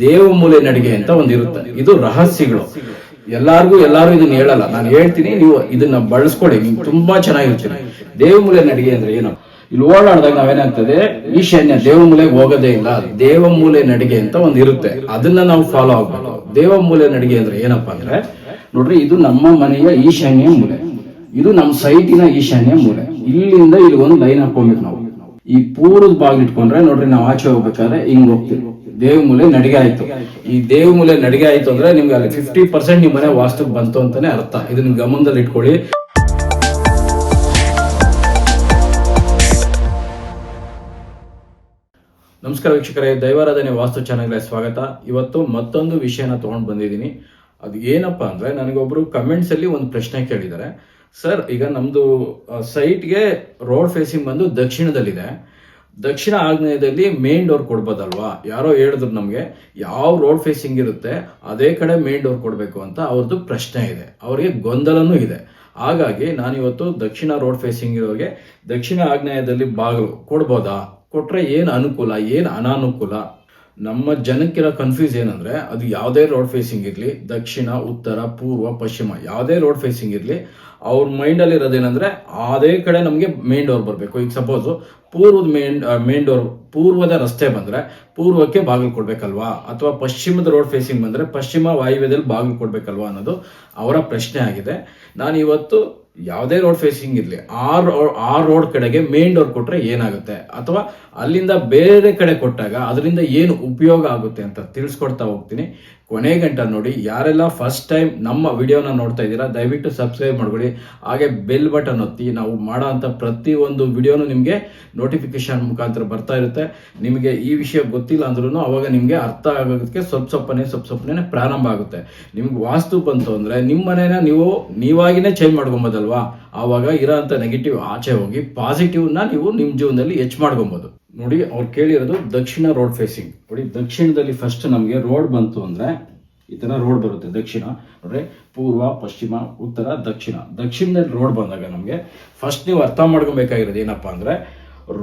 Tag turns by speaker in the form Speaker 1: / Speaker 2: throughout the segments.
Speaker 1: ದೇವ ಮೂಲೆ ನಡಿಗೆ ಅಂತ ಒಂದು ಇರುತ್ತೆ ಇದು ರಹಸ್ಯಗಳು. ಎಲ್ಲಾರ್ಗೂ ಎಲ್ಲಾರು ಇದನ್ನ ಹೇಳಲ್ಲ. ನಾನು ಹೇಳ್ತೀನಿ, ನೀವು ಇದನ್ನ ಬಳಸ್ಕೊಳ್ಳಿ. ನೀವು ತುಂಬಾ ಚೆನ್ನಾಗಿರ್ತೀನಿ. ದೇವ ಮೂಲೆ ನಡಿಗೆ ಅಂದ್ರೆ ಏನು? ಇಲ್ಲಿ ಓಡಾಡಿದಾಗ ನಾವೇನಾಗ್ತದೆ? ಈಶಾನ್ಯ ದೇವ ಮೂಲೆಗೆ ಹೋಗೋದೇ ಇಲ್ಲ. ದೇವ ಮೂಲೆ ನಡಿಗೆ ಅಂತ ಒಂದು ಇರುತ್ತೆ ಅದನ್ನ ನಾವು ಫಾಲೋ ಆಗ್ಬೇಕು. ದೇವ ಮೂಲೆ ನಡಿಗೆ ಅಂದ್ರೆ ಏನಪ್ಪಾ ಅಂದ್ರೆ, ನೋಡ್ರಿ, ಇದು ನಮ್ಮ ಮನೆಯ ಈಶಾನ್ಯ ಮೂಲೆ. ಇದು ನಮ್ಮ ಸೈಟಿನ ಈಶಾನ್ಯ ಮೂಲೆ. ಇಲ್ಲಿಂದ ಇಲ್ಲಿ ಒಂದು ಲೈನ್ ಹಾಕೊಬೇಕು ನಾವು. ಈ ಪೂರ್ವದ ಬಾಗಿಲು ಇಟ್ಕೊಂಡ್ರೆ ನೋಡ್ರಿ, ನಾವು ಆಚೆ ಹೋಗ್ಬೇಕಾದ್ರೆ ಹಿಂಗ್ ಹೋಗ್ತೀವಿ. ದೇವ ಮೂಲೆ ನಡಿಗೆ ಆಯ್ತು. ಈ ದೇವ ಮೂಲೆ ನಡಿಗೆ ಆಯ್ತು ಅಂದ್ರೆ ನಿಮ್ಗೆ ಅಲ್ಲಿ ಫಿಫ್ಟಿ ಪರ್ಸೆಂಟ್ ನಿಮ್ಮ ಮನೆ ವಾಸ್ತು ಬಂತು ಅಂತಾನೆ ಅರ್ಥ. ಇದನ್ನ ಗಮನದಲ್ಲಿ ಇಟ್ಕೊಳ್ಳಿ. ನಮಸ್ಕಾರ ವೀಕ್ಷಕರೇ, ದೈವಾರಾಧನೆ ವಾಸ್ತು ಚಾನಲ್ಗೆ ಸ್ವಾಗತ. ಇವತ್ತು ಮತ್ತೊಂದು ವಿಷಯನ ತಗೊಂಡು ಬಂದಿದ್ದೀನಿ. ಅದು ಏನಪ್ಪಾ ಅಂದ್ರೆ ನನಗೊಬ್ರು ಕಮೆಂಟ್ಸ್ ಅಲ್ಲಿ ಒಂದು ಪ್ರಶ್ನೆ ಕೇಳಿದ್ದಾರೆ. ಸರ್, ಈಗ ನಮ್ದು ಸೈಟ್ಗೆ ರೋಡ್ ಫೇಸಿಂಗ್ ಬಂದು ದಕ್ಷಿಣದಲ್ಲಿದೆ. ದಕ್ಷಿಣ ಆಗ್ನೇಯದಲ್ಲಿ ಮೇನ್ ಡೋರ್ ಕೊಡ್ಬೋದಲ್ವಾ? ಯಾರೋ ಹೇಳಿದ್ರು ನಮಗೆ, ಯಾವ ರೋಡ್ ಫೇಸಿಂಗ್ ಇರುತ್ತೆ, ಅದೇ ಕಡೆ ಮೇನ್ ಡೋರ್ ಕೊಡಬೇಕು ಅಂತ ಅವ್ರದ್ದು ಪ್ರಶ್ನೆ ಇದೆ. ಅವರಿಗೆ ಗೊಂದಲನೂ ಇದೆ. ಹಾಗಾಗಿ ನಾನಿವತ್ತು ದಕ್ಷಿಣ ರೋಡ್ ಫೇಸಿಂಗ್ ಇರೋರಿಗೆ ದಕ್ಷಿಣ ಆಗ್ನೇಯದಲ್ಲಿ ಬಾಗಿಲು ಕೊಡ್ಬೋದಾ? ಕೊಟ್ಟರೆ ಏನು ಅನುಕೂಲ, ಏನು ಅನಾನುಕೂಲ? ನಮ್ಮ ಜನಕ್ಕಿರೋ ಕನ್ಫ್ಯೂಸ್ ಏನಂದ್ರೆ, ಅದು ಯಾವುದೇ ರೋಡ್ ಫೇಸಿಂಗ್ ಇರಲಿ, ದಕ್ಷಿಣ, ಉತ್ತರ, ಪೂರ್ವ, ಪಶ್ಚಿಮ, ಯಾವುದೇ ರೋಡ್ ಫೇಸಿಂಗ್ ಇರಲಿ ಅವ್ರ ಮೈಂಡಲ್ಲಿ ಇರೋದೇನಂದ್ರೆ ಅದೇ ಕಡೆ ನಮಗೆ ಮೇನ್ ಡೋರ್ ಬರಬೇಕು. ಈಗ ಸಪೋಸ್ ಪೂರ್ವದ ಮೇನ್ ಮೇನ್ ಡೋರ್ ಪೂರ್ವದ ರಸ್ತೆ ಬಂದ್ರೆ ಪೂರ್ವಕ್ಕೆ ಬಾಗಿಲು ಕೊಡಬೇಕಲ್ವಾ? ಅಥವಾ ಪಶ್ಚಿಮದ ರೋಡ್ ಫೇಸಿಂಗ್ ಬಂದ್ರೆ ಪಶ್ಚಿಮ ವಾಯುವ್ಯದಲ್ಲಿ ಬಾಗಿಲು ಕೊಡಬೇಕಲ್ವಾ ಅನ್ನೋದು ಅವರ ಪ್ರಶ್ನೆ ಆಗಿದೆ. ನಾನು ಇವತ್ತು ಯಾವುದೇ ರೋಡ್ ಫೇಸಿಂಗ್ ಇರಲಿ, ಆ ಆ ರೋಡ್ ಕಡೆಗೆ ಮೇನ್ ಡೋರ್ ಕೊಟ್ಟರೆ ಏನಾಗುತ್ತೆ? ಅಥವಾ ಅಲ್ಲಿಂದ ಬೇರೆ ಕಡೆ ಕೊಟ್ಟಾಗ ಅದರಿಂದ ಏನು ಉಪಯೋಗ ಆಗುತ್ತೆ ಅಂತ ತಿಳಿಸ್ಕೊಡ್ತಾ ಹೋಗ್ತೀನಿ. ಕೊನೆ ಗಂಟ ನೋಡಿ, ಯಾರೆಲ್ಲ ಫಸ್ಟ್ ಟೈಮ್ ನಮ್ಮ ವಿಡಿಯೋನ ನೋಡ್ತಾ ಇದ್ದೀರಾ, ದಯವಿಟ್ಟು ಸಬ್ಸ್ಕ್ರೈಬ್ ಮಾಡ್ಕೊಳ್ಳಿ. ಹಾಗೆ ಬೆಲ್ ಬಟನ್ ಒತ್ತಿ, ನಾವು ಮಾಡೋ ಅಂಥ ಪ್ರತಿಯೊಂದು ವಿಡಿಯೋನು ನಿಮಗೆ ನೋಟಿಫಿಕೇಶನ್ ಮುಖಾಂತರ ಬರ್ತಾ ಇರುತ್ತೆ. ನಿಮಗೆ ಈ ವಿಷಯ ಗೊತ್ತಿಲ್ಲ ಅಂದ್ರೂ ಅವಾಗ ನಿಮಗೆ ಅರ್ಥ ಆಗೋದಕ್ಕೆ ಸ್ವಲ್ಪ ಸ್ವಲ್ಪನೇ ಸ್ವಲ್ಪ ಸ್ವಲ್ಪನೇ ಪ್ರಾರಂಭ ಆಗುತ್ತೆ. ನಿಮ್ಗೆ ವಾಸ್ತು ಬಂತು ಅಂದ್ರೆ ನಿಮ್ಮ ಮನೇನ ನೀವು, ನೀವಾಗಿನೇ ಚೇಂಜ್ ಮಾಡ್ಕೊಬೋದಲ್ವಾ? ಆವಾಗ ಇರೋಂಥ ನೆಗೆಟಿವ್ ಆಚೆ ಹೋಗಿ ಪಾಸಿಟಿವ್ನ ನೀವು ನಿಮ್ಮ ಜೀವನದಲ್ಲಿ ಹೆಚ್ಚು ಮಾಡ್ಕೊಬೋದು. ನೋಡಿ, ಅವ್ರು ಕೇಳಿರೋದು ದಕ್ಷಿಣ ರೋಡ್ ಫೇಸಿಂಗ್ ನೋಡಿ, ದಕ್ಷಿಣದಲ್ಲಿ ಫಸ್ಟ್ ನಮಗೆ ರೋಡ್ ಬಂತು ಅಂದರೆ ಈ ಥರ ರೋಡ್ ಬರುತ್ತೆ ದಕ್ಷಿಣ. ನೋಡ್ರಿ, ಪೂರ್ವ, ಪಶ್ಚಿಮ, ಉತ್ತರ, ದಕ್ಷಿಣ. ದಕ್ಷಿಣದಲ್ಲಿ ರೋಡ್ ಬಂದಾಗ ನಮಗೆ ಫಸ್ಟ್ ನೀವು ಅರ್ಥ ಮಾಡ್ಕೊಬೇಕಾಗಿರೋದು ಏನಪ್ಪಾ ಅಂದರೆ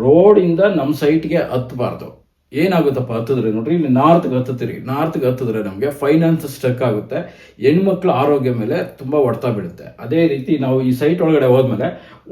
Speaker 1: ರೋಡಿಂದ ನಮ್ಮ ಸೈಟ್ಗೆ ಹತ್ತಬಾರ್ದು ಏನಾಗುತ್ತಪ್ಪ ಹತ್ತಿದ್ರೆ ನೋಡ್ರಿ, ಇಲ್ಲಿ ನಾರ್ತ್ಗೆ ಹತ್ತುತ್ತೀರಿ. ನಾರ್ತ್ಗೆ ಹತ್ತಿದ್ರೆ ನಮಗೆ ಫೈನಾನ್ಸ್ ಸ್ಟ್ರಕ್ ಆಗುತ್ತೆ. ಹೆಣ್ಮಕ್ಳ ಆರೋಗ್ಯ ಮೇಲೆ ತುಂಬಾ ಹೊಡ್ತಾ ಬೀಳುತ್ತೆ. ಅದೇ ರೀತಿ ನಾವು ಈ ಸೈಟ್ ಒಳಗಡೆ ಹೋದ್ಮೇಲೆ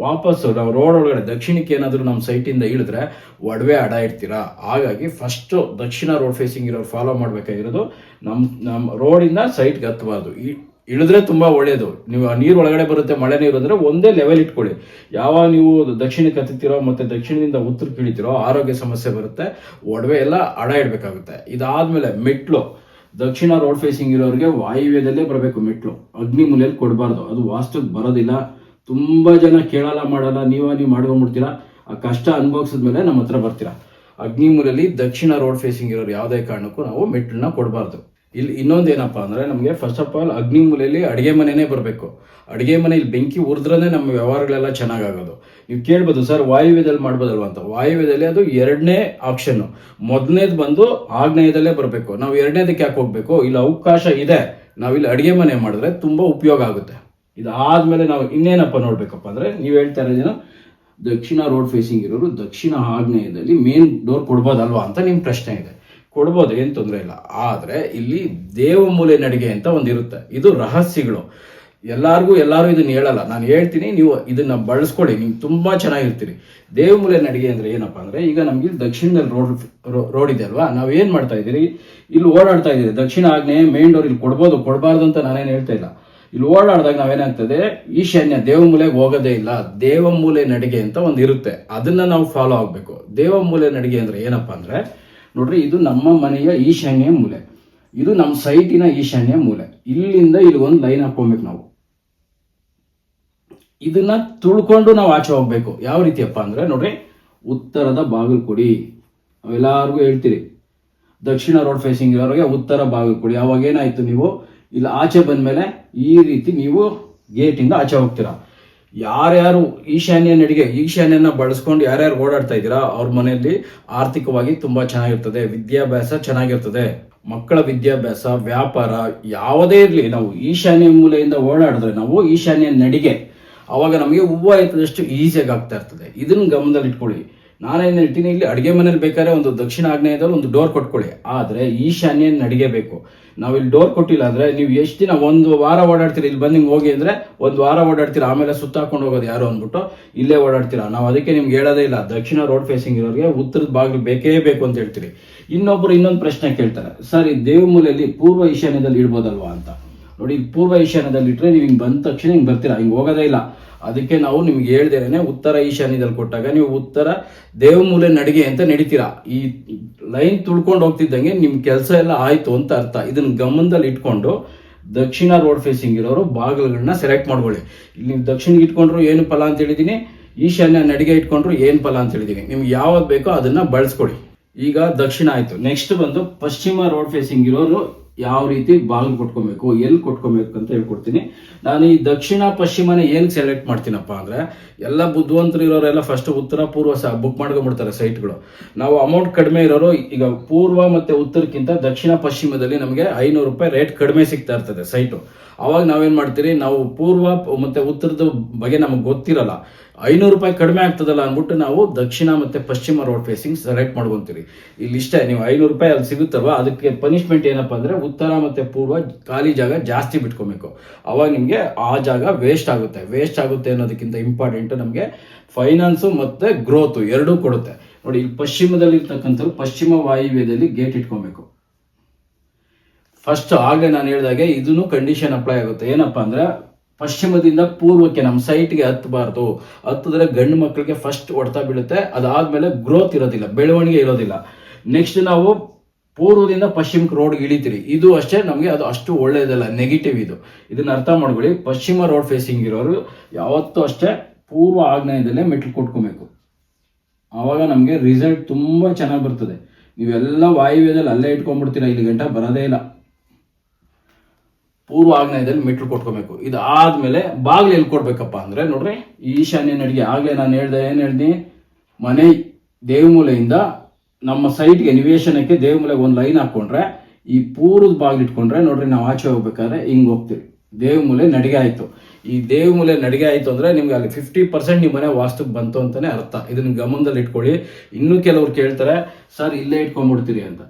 Speaker 1: ವಾಪಸ್ ನಾವು ರೋಡ್ ಒಳಗಡೆ, ದಕ್ಷಿಣಕ್ಕೆ ಏನಾದರೂ ನಮ್ಮ ಸೈಟಿಂದ ಇಳಿದ್ರೆ ಒಡವೆ ಅಡ ಇಡ್ತೀರಾ? ಹಾಗಾಗಿ ಫಸ್ಟ್ ದಕ್ಷಿಣ ರೋಡ್ ಫೇಸಿಂಗ್ ಇರೋರು ಫಾಲೋ ಮಾಡಬೇಕಾಗಿರೋದು ನಮ್ಮ ನಮ್ಮ ರೋಡಿಂದ ಸೈಟ್ಗೆ ಹತ್ತಬಾರ್ದು. ಈ ಇಳಿದ್ರೆ ತುಂಬಾ ಒಳ್ಳೆಯದು ನೀವು ಆ ನೀರು ಒಳಗಡೆ ಬರುತ್ತೆ, ಮಳೆ ನೀರು ಅಂದ್ರೆ ಒಂದೇ ಲೆವೆಲ್ ಇಟ್ಕೊಳ್ಳಿ. ಯಾವಾಗ ನೀವು ದಕ್ಷಿಣಕ್ಕೆ ಹತ್ತಿರೋ ಮತ್ತೆ ದಕ್ಷಿಣದಿಂದ ಉತ್ತರಕ್ಕೆ ಇಳಿತೀರೋ ಆರೋಗ್ಯ ಸಮಸ್ಯೆ ಬರುತ್ತೆ. ಒಡವೆ ಎಲ್ಲ ಅಡ ಇಡಬೇಕಾಗುತ್ತೆ. ಇದಾದ್ಮೇಲೆ ಮೆಟ್ಲು. ದಕ್ಷಿಣ ರೋಡ್ ಫೇಸಿಂಗ್ ಇರೋರಿಗೆ ವಾಯುವ್ಯದಲ್ಲೇ ಬರಬೇಕು ಮೆಟ್ಲು. ಅಗ್ನಿ ಮೂಲೆಯಲ್ಲಿ ಕೊಡಬಾರ್ದು. ಅದು ವಾಸ್ತುಕ್ಕೆ ಬರೋದಿಲ್ಲ. ತುಂಬಾ ಜನ ಕೇಳಲ್ಲ, ಮಾಡಲ್ಲ. ನೀವ ನೀವು ಮಾಡ್ಕೊಂಡ್ಬಿಡ್ತೀರಾ? ಆ ಕಷ್ಟ ಅನುಭವಿಸಿದ್ಮೇಲೆ ನಮ್ಮ ಹತ್ರ ಬರ್ತೀರಾ? ಅಗ್ನಿ ಮೂಲೆಯಲ್ಲಿ ದಕ್ಷಿಣ ರೋಡ್ ಫೇಸಿಂಗ್ ಇರೋರು ಯಾವುದೇ ಕಾರಣಕ್ಕೂ ನಾವು ಮೆಟ್ಲನ್ನ ಕೊಡಬಾರ್ದು. ಇಲ್ಲಿ ಇನ್ನೊಂದು ಏನಪ್ಪ ಅಂದ್ರೆ ನಮಗೆ ಫಸ್ಟ್ ಆಫ್ ಆಲ್ ಅಗ್ನಿ ಮೂಲೆಯಲ್ಲಿ ಅಡಿಗೆ ಮನೆನೇ ಬರಬೇಕು. ಅಡಿಗೆ ಮನೆಯಲ್ಲಿ ಬೆಂಕಿ ಉರಿದ್ರೇ ನಮ್ಮ ವ್ಯವಹಾರಗಳೆಲ್ಲ ಚೆನ್ನಾಗಾಗೋದು. ನೀವು ಕೇಳ್ಬೋದು ಸರ್ ವಾಯುವ್ಯದಲ್ಲಿ ಮಾಡ್ಬೋದಲ್ವ ಅಂತ. ವಾಯುವ್ಯದಲ್ಲಿ ಅದು ಎರಡನೇ ಆಪ್ಷನ್ ಮೊದಲನೇದು ಬಂದು ಆಗ್ನೇಯದಲ್ಲೇ ಬರಬೇಕು. ನಾವು ಎರಡನೇದಕ್ಕೆ ಯಾಕೆ ಹೋಗಬೇಕು? ಇಲ್ಲಿ ಅವಕಾಶ ಇದೆ. ನಾವಿಲ್ಲಿ ಅಡಿಗೆ ಮನೆ ಮಾಡಿದ್ರೆ ತುಂಬ ಉಪಯೋಗ ಆಗುತ್ತೆ. ಇದಾದಮೇಲೆ ನಾವು ಇನ್ನೇನಪ್ಪ ನೋಡ್ಬೇಕಪ್ಪ ಅಂದ್ರೆ ನೀವು ಹೇಳ್ತಾ ಇರೋದೇನು ದಕ್ಷಿಣ ರೋಡ್ ಫೇಸಿಂಗ್ ಇರೋರು ದಕ್ಷಿಣ ಆಗ್ನೇಯದಲ್ಲಿ ಮೇನ್ ಡೋರ್ ಕೊಡ್ಬೋದಲ್ವಾ ಅಂತ ನಿಮ್ಮ ಪ್ರಶ್ನೆ ಇದೆ. ಕೊಡ್ಬೋದು, ಏನು ತೊಂದರೆ ಇಲ್ಲ. ಆದರೆ ಇಲ್ಲಿ ದೇವಮೂಲೆ ನಡಿಗೆ ಅಂತ ಒಂದು ಇರುತ್ತೆ ಇದು ರಹಸ್ಯಗಳು. ಎಲ್ಲಾರ್ಗೂ ಎಲ್ಲರೂ ಇದನ್ನು ಹೇಳಲ್ಲ. ನಾನು ಹೇಳ್ತೀನಿ, ನೀವು ಇದನ್ನ ಬಳಸ್ಕೊಳ್ಳಿ. ನೀವು ತುಂಬಾ ಚೆನ್ನಾಗಿರ್ತೀರಿ. ದೇವಮೂಲೆ ನಡಿಗೆ ಅಂದ್ರೆ ಏನಪ್ಪಾ ಅಂದ್ರೆ, ಈಗ ನಮಗೆ ಇಲ್ಲಿ ದಕ್ಷಿಣದಲ್ಲಿ ರೋಡ್ ರೋಡ್ ಇದೆ ಅಲ್ವಾ? ನಾವು ಏನು ಮಾಡ್ತಾ ಇದೀರಿ ಇಲ್ಲಿ ಓಡಾಡ್ತಾ ಇದ್ದೀರಿ. ದಕ್ಷಿಣ ಆಗ್ನೇ ಮೇನ್ ಡೋರ್ ಇಲ್ಲಿ ಕೊಡ್ಬೋದು, ಕೊಡಬಾರ್ದು ಅಂತ ನಾನೇನು ಹೇಳ್ತಾ ಇಲ್ಲ. ಇಲ್ಲಿ ಓಡಾಡಿದಾಗ ನಾವೇನಾಗ್ತದೆ? ಈಶಾನ್ಯ ದೇವಮೂಲೆಗೆ ಹೋಗೋದೇ ಇಲ್ಲ. ದೇವಮೂಲೆ ನಡಿಗೆ ಅಂತ ಒಂದು ಇರುತ್ತೆ ಅದನ್ನ ನಾವು ಫಾಲೋ ಆಗಬೇಕು. ದೇವಮೂಲೆ ನಡಿಗೆ ಅಂದ್ರೆ ಏನಪ್ಪಾ ಅಂದ್ರೆ ನೋಡ್ರಿ, ಇದು ನಮ್ಮ ಮನೆಯ ಈಶಾನ್ಯ ಮೂಲೆ. ಇದು ನಮ್ಮ ಸೈಟಿನ ಈಶಾನ್ಯ ಮೂಲೆ. ಇಲ್ಲಿಂದ ಇಲ್ಲಿ ಒಂದು ಲೈನ್ ಹಾಕೊಬೇಕು ನಾವು. ಇದನ್ನ ತುಳ್ಕೊಂಡು ನಾವು ಆಚೆ ಹೋಗ್ಬೇಕು. ಯಾವ ರೀತಿಯಪ್ಪ ಅಂದ್ರೆ, ನೋಡ್ರಿ, ಉತ್ತರದ ಬಾಗಿಲು ಕೊಡಿ. ನಾವೆಲ್ಲರಿಗೂ ಹೇಳ್ತೀರಿ, ದಕ್ಷಿಣ ರೋಡ್ ಫೇಸಿಂಗ್ ಇರೋರಿಗೆ ಉತ್ತರ ಬಾಗಿಲು ಕೊಡಿ. ಅವಾಗ ಏನಾಯ್ತು ನೀವು? ಇಲ್ಲಿ ಆಚೆ ಬಂದ ಮೇಲೆ ಈ ರೀತಿ ನೀವು ಗೇಟಿಂದ ಆಚೆ ಹೋಗ್ತೀರಾ. ಯಾರ್ಯಾರು ಈಶಾನ್ಯ ನಡಿಗೆ, ಈಶಾನ್ಯನ ಬಳಸ್ಕೊಂಡು ಯಾರ್ಯಾರು ಓಡಾಡ್ತಾ ಇದ್ದೀರಾ, ಅವ್ರ ಮನೆಯಲ್ಲಿ ಆರ್ಥಿಕವಾಗಿ ತುಂಬಾ ಚೆನ್ನಾಗಿರ್ತದೆ, ವಿದ್ಯಾಭ್ಯಾಸ ಚೆನ್ನಾಗಿರ್ತದೆ. ಮಕ್ಕಳ ವಿದ್ಯಾಭ್ಯಾಸ, ವ್ಯಾಪಾರ ಯಾವುದೇ ಇರಲಿ, ನಾವು ಈಶಾನ್ಯ ಮೂಲೆಯಿಂದ ಓಡಾಡಿದ್ರೆ ನಾವು ಈಶಾನ್ಯ ನಡಿಗೆ. ಅವಾಗ ನಮಗೆ ಹೂವು ಎತ್ತದಷ್ಟು ಈಸಿಯಾಗಿ ಆಗ್ತಾ ಇರ್ತದೆ. ಇದನ್ನ ಗಮನದಲ್ಲಿ ಇಟ್ಕೊಳ್ಳಿ ನಾನೇನು ಹೇಳ್ತೀನಿ ಇಲ್ಲಿ ಅಡುಗೆ ಮನೇಲಿ ಬೇಕಾದ್ರೆ ಒಂದು ದಕ್ಷಿಣ ಆಗ್ನೇಯದಲ್ಲಿ ಒಂದು ಡೋರ್ ಕೊಟ್ಕೊಳ್ಳಿ. ಆದರೆ ಈಶಾನ್ಯ ಅಡುಗೆ ಬೇಕು. ನಾವು ಇಲ್ಲಿ ಡೋರ್ ಕೊಟ್ಟಿಲ್ಲ ಅಂದ್ರೆ ನೀವು ಎಷ್ಟು ದಿನ ಒಂದು ವಾರ ಓಡಾಡ್ತೀರಿ? ಇಲ್ಲಿ ಬಂದು ಹಿಂಗೆ ಹೋಗಿ ಅಂದ್ರೆ ಒಂದು ವಾರ ಓಡಾಡ್ತೀರಾ. ಆಮೇಲೆ ಸುತ್ತಾಕೊಂಡು ಹೋಗೋದು ಯಾರು ಅಂದ್ಬಿಟ್ಟು ಇಲ್ಲೇ ಓಡಾಡ್ತೀರಾ? ನಾವು ಅದಕ್ಕೆ ನಿಮ್ಗೆ ಹೇಳೋದೇ ಇಲ್ಲ. ದಕ್ಷಿಣ ರೋಡ್ ಫೇಸಿಂಗ್ ಇರೋರಿಗೆ ಉತ್ತರದ ಬಾಗಿಲು ಬೇಕೇ ಬೇಕು ಅಂತ ಹೇಳ್ತೀರಿ. ಇನ್ನೊಬ್ರು ಇನ್ನೊಂದು ಪ್ರಶ್ನೆ ಕೇಳ್ತಾರೆ. ಸರ್, ಈ ದೇವಮೂಲೆಯಲ್ಲಿ ಪೂರ್ವ ಈಶಾನ್ಯದಲ್ಲಿ ಇಡ್ಬೋದಲ್ವಾ ಅಂತ. ನೋಡಿ, ಪೂರ್ವ ಈಶಾನ್ಯದಲ್ಲಿ ಇಟ್ಟರೆ ನೀವು ಹಿಂಗೆ ಬಂದ ತಕ್ಷಣ ಹಿಂಗೆ ಬರ್ತೀರಾ? ಹಿಂಗೆ ಹೋಗೋದೇ ಇಲ್ಲ. ಅದಕ್ಕೆ ನಾವು ನಿಮ್ಗೆ ಹೇಳ್ದೇನೆ ಉತ್ತರ ಈಶಾನ್ಯದಲ್ಲಿ ಕೊಟ್ಟಾಗ ನೀವು ಉತ್ತರ ದೇವಮೂಲೆ ನಡಿಗೆ ಅಂತ ನಡೀತೀರಾ. ಈ ಲೈನ್ ತುಳ್ಕೊಂಡು ಹೋಗ್ತಿದ್ದಂಗೆ ನಿಮ್ ಕೆಲಸ ಎಲ್ಲ ಆಯ್ತು ಅಂತ ಅರ್ಥ. ಇದನ್ನ ಗಮನದಲ್ಲಿ ಇಟ್ಕೊಂಡು ದಕ್ಷಿಣ ರೋಡ್ ಫೇಸಿಂಗ್ ಇರೋರು ಬಾಗಿಲುಗಳನ್ನ ಸೆಲೆಕ್ಟ್ ಮಾಡ್ಕೊಳ್ಳಿ. ಇಲ್ಲಿ ನೀವು ದಕ್ಷಿಣಕ್ಕೆ ಇಟ್ಕೊಂಡ್ರು ಏನು ಫಲ ಅಂತ ಹೇಳಿದೀನಿ, ಈಶಾನ್ಯ ನಡಿಗೆ ಇಟ್ಕೊಂಡ್ರು ಏನು ಫಲ ಅಂತ ಹೇಳಿದೀನಿ. ನಿಮ್ಗೆ ಯಾವ್ದು ಬೇಕೋ ಅದನ್ನ ಬಳಸ್ಕೊಳ್ಳಿ. ಈಗ ದಕ್ಷಿಣ ಆಯ್ತು. ನೆಕ್ಸ್ಟ್ ಬಂದು ಪಶ್ಚಿಮ ರೋಡ್ ಫೇಸಿಂಗ್ ಇರೋರು ಯಾವ ರೀತಿ ಬಾಗಿಲು ಕೊಟ್ಕೋಬೇಕು, ಎಲ್ಲಿ ಕೊಟ್ಕೋಬೇಕು ಅಂತ ಹೇಳ್ಕೊಡ್ತೀನಿ. ನಾನು ಈ ದಕ್ಷಿಣ ಪಶ್ಚಿಮನ ಏನ್ ಸೆಲೆಕ್ಟ್ ಮಾಡ್ತೀನಪ್ಪ ಅಂದ್ರೆ, ಎಲ್ಲ ಬುದ್ಧಿವಂತರು ಇರೋರೆಲ್ಲ ಫಸ್ಟ್ ಉತ್ತರ, ಪೂರ್ವ ಸಹ ಬುಕ್ ಮಾಡ್ಕೊಂಡ್ಬಿಡ್ತಾರೆ ಸೈಟ್ಗಳು ನಾವು ಅಮೌಂಟ್ ಕಡಿಮೆ ಇರೋರು, ಈಗ ಪೂರ್ವ ಮತ್ತೆ ಉತ್ತರಕ್ಕಿಂತ ದಕ್ಷಿಣ ಪಶ್ಚಿಮದಲ್ಲಿ ನಮಗೆ ಐನೂರು ರೂಪಾಯಿ ರೇಟ್ ಕಡಿಮೆ ಸಿಗ್ತಾ ಇರ್ತದೆ ಸೈಟು ಅವಾಗ ನಾವೇನ್ ಮಾಡ್ತೀರಿ, ನಾವು ಪೂರ್ವ ಮತ್ತೆ ಉತ್ತರದ ಬಗ್ಗೆ ನಮಗೆ ಗೊತ್ತಿರಲ್ಲ. ಐನೂರು ರೂಪಾಯಿ ಕಡಿಮೆ ಆಗ್ತದಲ್ಲ ಅಂದ್ಬಿಟ್ಟು ನಾವು ದಕ್ಷಿಣ ಮತ್ತೆ ಪಶ್ಚಿಮ ರೋಡ್ ಫೇಸಿಂಗ್ ಸೆಲೆಕ್ಟ್ ಮಾಡ್ಕೊಂತೀರಿ. ಇಲ್ಲಿ ಇಷ್ಟೇ ನೀವು ಐನೂರು ರೂಪಾಯಿ ಅಲ್ಲಿ ಸಿಗುತ್ತಲ್ವ? ಅದಕ್ಕೆ ಪನಿಷ್ಮೆಂಟ್ ಏನಪ್ಪಾ ಅಂದ್ರೆ ಉತ್ತರ ಮತ್ತೆ ಪೂರ್ವ ಖಾಲಿ ಜಾಗ ಜಾಸ್ತಿ ಬಿಟ್ಕೊಬೇಕು. ಅವಾಗ ನಿಮಗೆ ಆ ಜಾಗ ವೇಸ್ಟ್ ಆಗುತ್ತೆ. ವೇಸ್ಟ್ ಆಗುತ್ತೆ ಅನ್ನೋದಕ್ಕಿಂತ ಇಂಪಾರ್ಟೆಂಟ್ ನಮಗೆ ಫೈನಾನ್ಸು ಮತ್ತೆ ಗ್ರೋತ್ ಎರಡೂ ಕೊಡುತ್ತೆ. ನೋಡಿ, ಇಲ್ಲಿ ಪಶ್ಚಿಮದಲ್ಲಿ ಇರ್ತಕ್ಕಂಥವ್ರು ಪಶ್ಚಿಮ ವಾಯುವ್ಯದಲ್ಲಿ ಗೇಟ್ ಇಟ್ಕೊಬೇಕು. ಫಸ್ಟ್ ಆಗ್ಲೇ ನಾನು ಹೇಳಿದಾಗೆ ಇದನ್ನು ಕಂಡೀಷನ್ ಅಪ್ಲೈ ಆಗುತ್ತೆ. ಏನಪ್ಪಾ ಅಂದ್ರೆ ಪಶ್ಚಿಮದಿಂದ ಪೂರ್ವಕ್ಕೆ ನಮ್ಮ ಸೈಟ್ಗೆ ಹತ್ತಬಾರ್ದು. ಹತ್ತಿದ್ರೆ ಗಂಡು ಮಕ್ಕಳಿಗೆ ಫಸ್ಟ್ ಹೊಡ್ತಾ ಬೀಳುತ್ತೆ. ಅದಾದಮೇಲೆ ಗ್ರೋತ್ ಇರೋದಿಲ್ಲ, ಬೆಳವಣಿಗೆ ಇರೋದಿಲ್ಲ. ನೆಕ್ಸ್ಟ್ ನಾವು ಪೂರ್ವದಿಂದ ಪಶ್ಚಿಮಕ್ಕೆ ರೋಡ್ಗೆ ಇಳಿತೀರಿ. ಇದು ಅಷ್ಟೇ, ನಮಗೆ ಅದು ಅಷ್ಟು ಒಳ್ಳೆಯದಲ್ಲ ನೆಗೆಟಿವ್ ಇದು. ಇದನ್ನ ಅರ್ಥ ಮಾಡ್ಕೊಳ್ಳಿ. ಪಶ್ಚಿಮ ರೋಡ್ ಫೇಸಿಂಗ್ ಇರೋರು ಯಾವತ್ತೂ ಅಷ್ಟೇ ಪೂರ್ವ ಆಗ್ನೇಯದಲ್ಲೇ ಮೆಟ್ಲು ಕೊಟ್ಕೊಬೇಕು. ಆವಾಗ ನಮಗೆ ರಿಸಲ್ಟ್ ತುಂಬ ಚೆನ್ನಾಗಿ ಬರ್ತದೆ. ನೀವೆಲ್ಲ ವಾಯುವ್ಯದಲ್ಲಿ ಅಲ್ಲೇ ಇಟ್ಕೊಂಡ್ಬಿಡ್ತೀರಾ, ಇಲ್ಲಿ ಗಂಟ ಬರೋದೇ ಇಲ್ಲ. ಪೂರ್ವ ಆಗ್ನೇಯದಲ್ಲಿ ಮೆಟ್ಲು ಕೊಟ್ಕೋಬೇಕು. ಇದು ಆದ್ಮೇಲೆ ಬಾಗ್ಲು ಎಲ್ಲಿ ಕೊಡ್ಬೇಕಪ್ಪ ಅಂದ್ರೆ ನೋಡ್ರಿ ಈಶಾನ್ಯ ನಡಿಗೆ ಆಗ್ಲೇ ನಾನು ಹೇಳ್ದೆ, ಏನ್ ಹೇಳ್ದೆ? ಮನೆ ದೇವಮೂಲೆಯಿಂದ ನಮ್ಮ ಸೈಟ್ಗೆ ನಿವೇಶನಕ್ಕೆ ದೇವಮೂಲೆಗೆ ಒಂದು ಲೈನ್ ಹಾಕೊಂಡ್ರೆ, ಈ ಪೂರ್ವದ ಬಾಗಿಲು ಇಟ್ಕೊಂಡ್ರೆ ನೋಡ್ರಿ ನಾವು ಆಚೆ ಹೋಗ್ಬೇಕಾದ್ರೆ ಹಿಂಗ್ ಹೋಗ್ತೀವಿ. ದೇವಮೂಲೆ ನಡಿಗೆ ಆಯ್ತು. ಈ ದೇವಮೂಲೆ ನಡಿಗೆ ಆಯ್ತು ಅಂದ್ರೆ ನಿಮ್ಗೆ ಅಲ್ಲಿ ಫಿಫ್ಟಿ ಪರ್ಸೆಂಟ್ ನಿಮ್ಮ ಮನೆ ವಾಸ್ತುಕ್ ಬಂತು ಅಂತಾನೆ ಅರ್ಥ. ಇದನ್ನ ಗಮನದಲ್ಲಿ ಇಟ್ಕೊಳ್ಳಿ ಇನ್ನೂ ಕೆಲವ್ರು ಕೇಳ್ತಾರೆ, ಸರ್ ಇಲ್ಲೇ ಇಟ್ಕೊಂಡ್ಬಿಡ್ತೀರಿ ಅಂತ.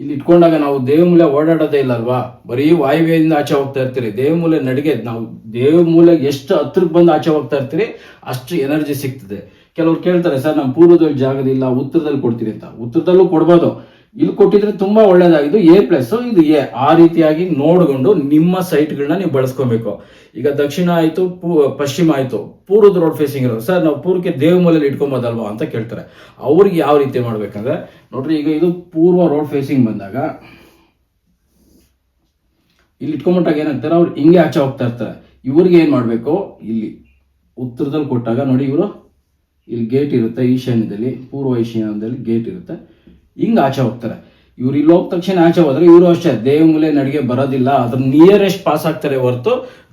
Speaker 1: ಇಲ್ಲಿ ಇಟ್ಕೊಂಡಾಗ ನಾವು ದೇವಮೂಲೆ ಓಡಾಡೋದೇ ಇಲ್ಲ ಅಲ್ವಾ ಬರೀ ವಾಯುವ್ಯದಿಂದ ಆಚೆ ಹೋಗ್ತಾ ಇರ್ತೀರಿ. ದೇವಮೂಲೆ ನಡಿಗೆ, ನಾವು ದೇವಮೂಲೆಗೆ ಎಷ್ಟು ಹತ್ರಕ್ಕೆ ಬಂದು ಆಚೆ ಹೋಗ್ತಾ ಇರ್ತೀರಿ, ಅಷ್ಟು ಎನರ್ಜಿ ಸಿಗ್ತದೆ. ಕೆಲವ್ರು ಕೇಳ್ತಾರೆ, ಸರ್ ನಮ್ಮ ಪೂರ್ವದಲ್ಲಿ ಜಾಗದಿಲ್ಲ ಉತ್ತರದಲ್ಲಿ ಕೊಡ್ತೀರಿ ಅಂತ. ಉತ್ತರದಲ್ಲೂ ಕೊಡ್ಬೋದು. ಇಲ್ಲಿ ಕೊಟ್ಟಿದ್ರೆ ತುಂಬಾ ಒಳ್ಳೇದಾಗಿದ್ದು ಎ ಪ್ಲಸ್ ಇದು ಎ ಆ ರೀತಿಯಾಗಿ ನೋಡ್ಕೊಂಡು ನಿಮ್ಮ ಸೈಟ್ಗಳನ್ನ ನೀವು ಬಳಸ್ಕೊಬೇಕು. ಈಗ ದಕ್ಷಿಣ ಆಯ್ತು, ಪೂ- ಪಶ್ಚಿಮ ಆಯ್ತು, ಪೂರ್ವದ ರೋಡ್ ಫೇಸಿಂಗ್ ಇರೋದು. ಸರ್, ನಾವು ಪೂರ್ವಕ್ಕೆ ದೇವಮೂಲೆಯಲ್ಲಿ ಇಟ್ಕೊಬೋದಲ್ವಾ ಅಂತ ಕೇಳ್ತಾರೆ. ಅವ್ರಿಗೆ ಯಾವ ರೀತಿ ಮಾಡ್ಬೇಕಂದ್ರೆ, ನೋಡ್ರಿ, ಈಗ ಇದು ಪೂರ್ವ ರೋಡ್ ಫೇಸಿಂಗ್ ಬಂದಾಗ, ಇಲ್ಲಿ ಇಟ್ಕೊಂಬಟ್ಟಾಗ ಏನಾಗ್ತಾರೆ, ಅವ್ರು ಹಿಂಗೆ ಆಚೆ ಹೋಗ್ತಾ ಇರ್ತಾರೆ. ಇವ್ರಿಗೆ ಏನು ಮಾಡಬೇಕು? ಇಲ್ಲಿ ಉತ್ತರದಲ್ಲಿ ಕೊಟ್ಟಾಗ ನೋಡಿ ಇವರು, ಇಲ್ಲಿ ಗೇಟ್ ಇರುತ್ತೆ, ಈಶಾನ್ಯದಲ್ಲಿ, ಪೂರ್ವ ಈಶಾನ್ಯದಲ್ಲಿ ಗೇಟ್ ಇರುತ್ತೆ. ಹಿಂಗೆ ಆಚೆ ಹೋಗ್ತಾರೆ. ಇವ್ರು ಇಲ್ಲಿ ಹೋದ ತಕ್ಷಣ ಆಚೆ ಹೋದ್ರೆ ಇವರು ಅಷ್ಟೇ ದೇವಮೂಲೆ ನಡಿಗೆ ಬರೋದಿಲ್ಲ, ಅದ್ರ ನಿಯರೆಸ್ಟ್ ಪಾಸ್ ಆಗ್ತಾರೆ ಹೊರತು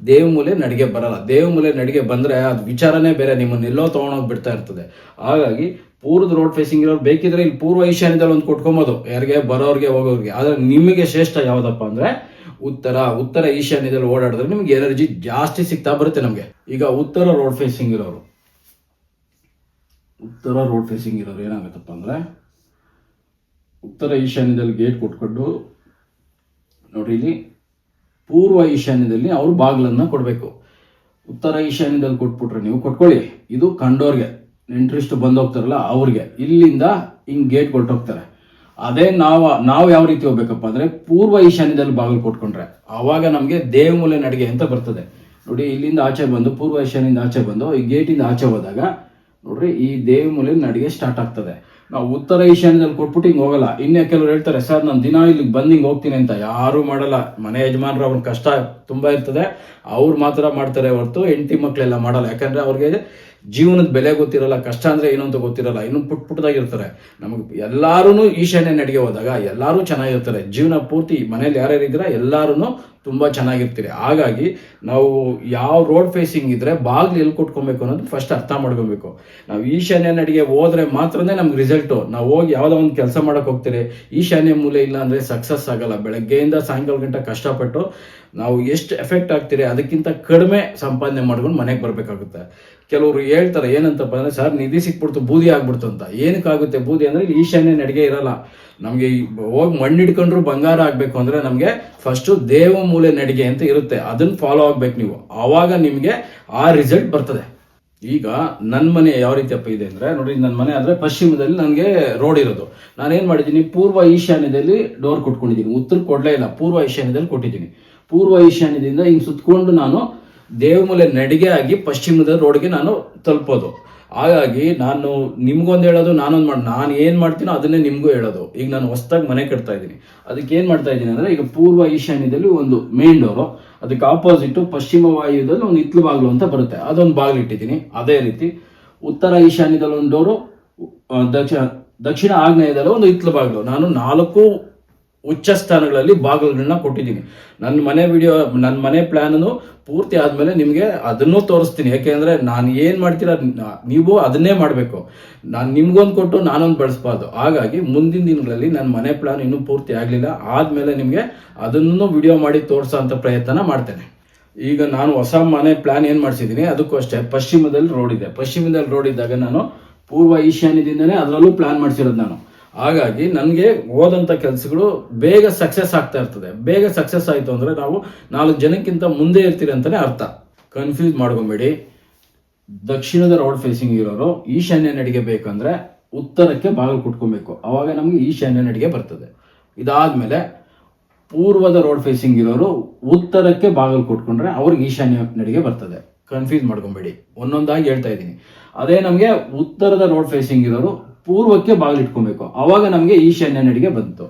Speaker 1: ದೇವಮೂಲೆ ನಡಿಗೆ ಬರಲ್ಲ. ದೇವಮೂಲೆ ನಡಿಗೆ ಬಂದ್ರೆ ಅದು ವಿಚಾರನೇ ಬೇರೆ ನಿಮ್ಮನ್ನ ಎಲ್ಲೋ ತಗೊಂಡೋಗಿ ಬಿಡ್ತಾ ಇರ್ತದೆ. ಹಾಗಾಗಿ ಪೂರ್ವದ ರೋಡ್ ಫೇಸಿಂಗ್ ಇರೋರು ಬೇಕಿದ್ರೆ ಇಲ್ಲಿ ಪೂರ್ವ ಈಶಾನ್ಯದಲ್ಲಿ ಒಂದು ಕೊಟ್ಕೊಬೋದು, ಯಾರಿಗೆ ಬರೋರಿಗೆ ಹೋಗೋರಿಗೆ. ಆದ್ರೆ ನಿಮಗೆ ಶ್ರೇಷ್ಠ ಯಾವ್ದಪ್ಪ ಅಂದ್ರೆ ಉತ್ತರ ಉತ್ತರ ಈಶಾನ್ಯದಲ್ಲಿ ಓಡಾಡಿದ್ರೆ ನಿಮ್ಗೆ ಎನರ್ಜಿ ಜಾಸ್ತಿ ಸಿಗ್ತಾ ಬರುತ್ತೆ ನಮಗೆ. ಈಗ ಉತ್ತರ ರೋಡ್ ಫೇಸಿಂಗ್ ಇರೋರು. ಉತ್ತರ ರೋಡ್ ಫೇಸಿಂಗ್ ಇರೋರು ಏನಾಗುತ್ತಪ್ಪ ಅಂದ್ರೆ ಉತ್ತರ ಈಶಾನ್ಯದಲ್ಲಿ ಗೇಟ್ ಕೊಟ್ಕೊಂಡು ನೋಡಿ ಇಲ್ಲಿ ಪೂರ್ವ ಈಶಾನ್ಯದಲ್ಲಿ ಅವರು ಬಾಗಿಲನ್ನ ಕೊಡಬೇಕು. ಉತ್ತರ ಈಶಾನ್ಯದಲ್ಲಿ ಕೊಟ್ಬಿಟ್ರೆ ನೀವು ಕೊಟ್ಕೊಳ್ಳಿ. ಇದು ಕಂಡೋರ್ಗೆ ಇಂಟ್ರೆಸ್ಟ್ ಬಂದು ಹೋಗ್ತಾರಲ್ಲ ಅವ್ರಿಗೆ. ಇಲ್ಲಿಂದ ಹಿಂಗ್ ಗೇಟ್ ಕೊಟ್ಟೋಗ್ತಾರೆ ಅದೇ ನಾವು ನಾವು ಯಾವ ರೀತಿ ಹೋಗ್ಬೇಕಪ್ಪ ಅಂದ್ರೆ ಪೂರ್ವ ಈಶಾನ್ಯದಲ್ಲಿ ಬಾಗಿಲು ಕೊಟ್ಕೊಂಡ್ರೆ. ಆವಾಗ ನಮಗೆ ದೇವಮೂಲೆ ನಡಿಗೆ ಅಂತ ಬರ್ತದೆ. ನೋಡಿ, ಇಲ್ಲಿಂದ ಆಚೆ ಬಂದು, ಪೂರ್ವ ಈಶಾನ್ಯದಿಂದ ಆಚೆ ಬಂದು, ಈ ಗೇಟಿಂದ ಆಚೆ ಹೋದಾಗ ನೋಡ್ರಿ ಈ ದೇವಮೂಲೆ ನಡಿಗೆ ಸ್ಟಾರ್ಟ್ ಆಗ್ತದೆ. ನಾವು ಉತ್ತರ ಈಶಾನ್ಯದಲ್ಲಿ ಕೊಟ್ಬಿಟ್ಟು ಹಿಂಗೆ ಹೋಗಲ್ಲ. ಇನ್ನೇ ಕೆಲವರು ಹೇಳ್ತಾರೆ, ಸರ್, ನಾನು ದಿನ ಇಲ್ಲಿಗೆ ಬಂದು ಹಿಂಗೆ ಹೋಗ್ತೀನಿ ಅಂತ. ಯಾರೂ ಮಾಡಲ್ಲ. ಮನೆ ಯಜಮಾನರು ಅವ್ರ ಕಷ್ಟ ತುಂಬ ಇರ್ತದೆ. ಅವ್ರು ಮಾತ್ರ ಮಾಡ್ತಾರೆ ಹೊರತು, ಹೆಂಡತಿ ಮಕ್ಕಳೆಲ್ಲ ಮಾಡಲ್ಲ. ಯಾಕಂದರೆ ಅವ್ರಿಗೆ ಜೀವನದ ಬೆಲೆ ಗೊತ್ತಿರಲ್ಲ, ಕಷ್ಟ ಅಂದ್ರೆ ಏನು ಅಂತ ಗೊತ್ತಿರಲ್ಲ, ಇನ್ನು ಪುಟ್ ಪುಟ್ಟದಾಗಿರ್ತಾರೆ ನಮಗೆ ಎಲ್ಲಾರು ಈಶಾನ್ಯ ನಡಿಗೆ ಹೋದಾಗ ಎಲ್ಲರೂ ಚೆನ್ನಾಗಿರ್ತಾರೆ. ಜೀವನ ಪೂರ್ತಿ ಮನೇಲಿ ಯಾರ್ಯಾರು ಎಲ್ಲರೂ ತುಂಬಾ ಚೆನ್ನಾಗಿರ್ತೀರಿ. ಹಾಗಾಗಿ ನಾವು ಯಾವ ರೋಡ್ ಫೇಸಿಂಗ್ ಇದ್ರೆ ಬಾಗಿಲು ಎಲ್ಲಿ ಕೊಟ್ಕೊಬೇಕು ಅನ್ನೋದು ಫಸ್ಟ್ ಅರ್ಥ ಮಾಡ್ಕೊಬೇಕು. ನಾವು ಈಶಾನ್ಯ ನಡಿಗೆ ಹೋದ್ರೆ ಮಾತ್ರನೇ ನಮ್ಗೆ ರಿಸಲ್ಟು ನಾವು ಹೋಗಿ ಯಾವುದೋ ಒಂದು ಕೆಲಸ ಮಾಡೋಕೆ ಹೋಗ್ತೀರಿ ಈಶಾನ್ಯ ಮೂಲೆ ಇಲ್ಲ ಅಂದ್ರೆ ಸಕ್ಸಸ್ ಆಗಲ್ಲ. ಬೆಳಗ್ಗೆಯಿಂದ ಸಾಯಂಕಾಲ ಗಂಟೆ ಕಷ್ಟಪಟ್ಟು ನಾವು ಎಷ್ಟು ಎಫೆಕ್ಟ್ ಆಗ್ತೀರಿ ಅದಕ್ಕಿಂತ ಕಡಿಮೆ ಸಂಪಾದನೆ ಮಾಡ್ಕೊಂಡು ಮನೆಗೆ ಬರಬೇಕಾಗುತ್ತೆ. ಕೆಲವರು ಹೇಳ್ತಾರೆ ಏನಂತಪ್ಪ ಅಂದರೆ, ಸರ್, ನಿಧಿ ಸಿಕ್ಬಿಡ್ತು, ಬೂದಿ ಆಗ್ಬಿಡ್ತು ಅಂತ. ಏನಕ್ಕಾಗುತ್ತೆ ಬೂದಿ ಅಂದರೆ ಈಶಾನ್ಯ ನಡಿಗೆ ಇರಲ್ಲ. ನಮಗೆ ಹೋಗಿ ಮಣ್ಣು ಹಿಡ್ಕೊಂಡ್ರು ಬಂಗಾರ ಆಗಬೇಕು ಅಂದರೆ ನಮಗೆ ಫಸ್ಟು ದೇವ ಮೂಲೆ ನಡಿಗೆ ಅಂತ ಇರುತ್ತೆ. ಅದನ್ನ ಫಾಲೋ ಆಗ್ಬೇಕು ನೀವು. ಆವಾಗ ನಿಮಗೆ ಆ ರಿಸಲ್ಟ್ ಬರ್ತದೆ. ಈಗ ನನ್ನ ಮನೆ ಯಾವ ರೀತಿಯಪ್ಪ ಇದೆ ಅಂದರೆ, ನೋಡಿ ನನ್ನ ಮನೆ ಆದರೆ ಪಶ್ಚಿಮದಲ್ಲಿ ನನಗೆ ರೋಡ್ ಇರೋದು. ನಾನೇನು ಮಾಡಿದ್ದೀನಿ, ಪೂರ್ವ ಈಶಾನ್ಯದಲ್ಲಿ ಡೋರ್ ಕೊಟ್ಕೊಂಡಿದ್ದೀನಿ. ಉತ್ತರ ಕೊಡಲೇ ಇಲ್ಲ, ಪೂರ್ವ ಈಶಾನ್ಯದಲ್ಲಿ ಕೊಟ್ಟಿದ್ದೀನಿ. ಪೂರ್ವ ಈಶಾನ್ಯದಿಂದ ಹಿಂಗೆ ಸುತ್ಕೊಂಡು ನಾನು ದೇವಮೂಲೆ ನಡಿಗೆ ಆಗಿ ಪಶ್ಚಿಮದ ರೋಡ್ಗೆ ನಾನು ತಲುಪೋದು. ಹಾಗಾಗಿ ನಾನು ನಿಮ್ಗೊಂದು ಹೇಳೋದು, ನಾನೊಂದು ಮಾಡಿ, ನಾನು ಏನು ಮಾಡ್ತೀನೋ ಅದನ್ನೇ ನಿಮಗೂ ಹೇಳೋದು. ಈಗ ನಾನು ಹೊಸ್ದಾಗಿ ಮನೆ ಕಟ್ತಾ ಇದ್ದೀನಿ. ಅದಕ್ಕೆ ಏನು ಮಾಡ್ತಾ ಇದ್ದೀನಿ ಅಂದರೆ ಈಗ ಪೂರ್ವ ಈಶಾನ್ಯದಲ್ಲಿ ಒಂದು ಮೇನ್ ಡೋರು ಅದಕ್ಕೆ ಆಪೋಸಿಟ್ ಪಶ್ಚಿಮ ವಾಯುದಲ್ಲಿ ಒಂದು ಇತ್ಲು ಬಾಗಿಲು ಅಂತ ಬರುತ್ತೆ. ಅದೊಂದು ಬಾಗಿಲು ಇಟ್ಟಿದ್ದೀನಿ. ಅದೇ ರೀತಿ ಉತ್ತರ ಈಶಾನ್ಯದಲ್ಲಿ ಒಂದು ಡೋರು ದಕ್ಷಿಣ ದಕ್ಷಿಣ ಆಗ್ನೇಯದಲ್ಲಿ ಒಂದು ಇತ್ಲು ಬಾಗಿಲು. ನಾನು ನಾಲ್ಕು ಉಚ್ಚ ಸ್ಥಾನಗಳಲ್ಲಿ ಬಾಗಿಲುಗಳನ್ನ ಕೊಟ್ಟಿದ್ದೀನಿ. ನನ್ನ ಮನೆ ವಿಡಿಯೋ ನನ್ನ ಮನೆ ಪ್ಲ್ಯಾನನ್ನು ಪೂರ್ತಿ ಆದಮೇಲೆ ನಿಮಗೆ ಅದನ್ನೂ ತೋರಿಸ್ತೀನಿ. ಯಾಕೆಂದರೆ ನಾನು ಏನು ಮಾಡ್ತೀರ, ನೀವು ಅದನ್ನೇ ಮಾಡಬೇಕು. ನಾನು ನಿಮ್ಗೊಂದು ಕೊಟ್ಟು ನಾನೊಂದು ಬಳಸ್ಬಾರ್ದು. ಹಾಗಾಗಿ ಮುಂದಿನ ದಿನಗಳಲ್ಲಿ ನನ್ನ ಮನೆ ಪ್ಲಾನ್ ಇನ್ನೂ ಪೂರ್ತಿ ಆಗಲಿಲ್ಲ. ಆದಮೇಲೆ ನಿಮಗೆ ಅದನ್ನು ವಿಡಿಯೋ ಮಾಡಿ ತೋರಿಸೋ ಅಂತ ಪ್ರಯತ್ನ ಮಾಡ್ತೇನೆ. ಈಗ ನಾನು ಹೊಸ ಮನೆ ಪ್ಲಾನ್ ಏನು ಮಾಡಿಸಿದ್ದೀನಿ, ಅದಕ್ಕೂ ಅಷ್ಟೇ. ಪಶ್ಚಿಮದಲ್ಲಿ ರೋಡ್ ಇದೆ. ಪಶ್ಚಿಮದಲ್ಲಿ ರೋಡ್ ಇದ್ದಾಗ ನಾನು ಪೂರ್ವ ಈಶಾನ್ಯದಿಂದನೇ ಅದರಲ್ಲೂ ಪ್ಲಾನ್ ಮಾಡಿಸಿರೋದು ನಾನು. ಹಾಗಾಗಿ ನನಗೆ ಹೋದಂಥ ಕೆಲಸಗಳು ಬೇಗ ಸಕ್ಸಸ್ ಆಗ್ತಾ ಇರ್ತದೆ. ಬೇಗ ಸಕ್ಸಸ್ ಆಯಿತು ಅಂದರೆ ನಾವು ನಾಲ್ಕು ಜನಕ್ಕಿಂತ ಮುಂದೆ ಇರ್ತೀರಿ ಅಂತಲೇ ಅರ್ಥ. ಕನ್ಫ್ಯೂಸ್ ಮಾಡ್ಕೊಬೇಡಿ. ದಕ್ಷಿಣದ ರೋಡ್ ಫೇಸಿಂಗ್ ಇರೋರು ಈಶಾನ್ಯ ನಡಿಗೆ ಬೇಕಂದರೆ ಉತ್ತರಕ್ಕೆ ಬಾಗಿಲು ಕುಟ್ಕೊಬೇಕು. ಆವಾಗ ನಮಗೆ ಈಶಾನ್ಯ ನಡಿಗೆ ಬರ್ತದೆ. ಇದಾದಮೇಲೆ ಪೂರ್ವದ ರೋಡ್ ಫೇಸಿಂಗ್ ಇರೋರು ಉತ್ತರಕ್ಕೆ ಬಾಗಿಲು ಕುಟ್ಕೊಂಡ್ರೆ ಅವ್ರಿಗೆ ಈಶಾನ್ಯ ನಡಿಗೆ ಬರ್ತದೆ. ಕನ್ಫ್ಯೂಸ್ ಮಾಡ್ಕೊಬೇಡಿ. ಒಂದೊಂದಾಗಿ ಹೇಳ್ತಾ ಇದ್ದೀನಿ. ಅದೇ ನಮಗೆ ಉತ್ತರದ ರೋಡ್ ಫೇಸಿಂಗ್ ಇರೋರು ಪೂರ್ವಕ್ಕೆ ಬಾಗಿಲಿಟ್ಕೊಬೇಕು. ಅವಾಗ ನಮಗೆ ಈಶಾನ್ಯ ನಡಿಗೆ ಬಂತು.